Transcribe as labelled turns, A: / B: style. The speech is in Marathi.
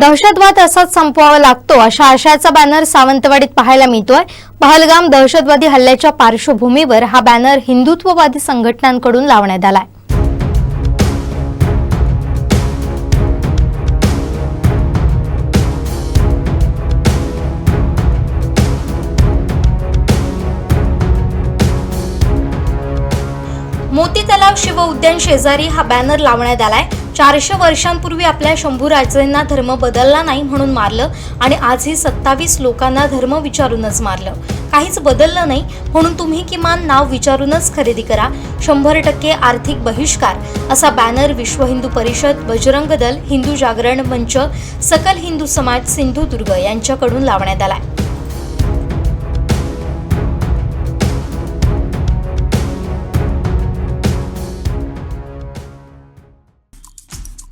A: दहशतवाद असाच संपवावा लागतो अशा आशयाचा बॅनर सावंतवाडीत पाहायला मिळतोय. पहलगाम दहशतवादी हल्ल्याच्या पार्श्वभूमीवर हा बॅनर हिंदुत्ववादी संघटनांकडून लावण्यात आलाय. मोती तलाव शिव उद्यान शेजारी हा बॅनर लावण्यात आलाय. चारशे वर्षांपूर्वी आपल्या शंभूराजेंना धर्म बदलला नाही म्हणून मारलं आणि आजही सत्तावीस लोकांना धर्म विचारूनच मारलं. काहीच बदललं नाही म्हणून तुम्ही किमान नाव विचारूनच खरेदी करा. शंभर टक्के आर्थिक बहिष्कार. असा बॅनर विश्व हिंदू परिषद बजरंग दल हिंदू जागरण मंच सकल हिंदू समाज सिंधुदुर्ग यांच्याकडून लावण्यात आलाय.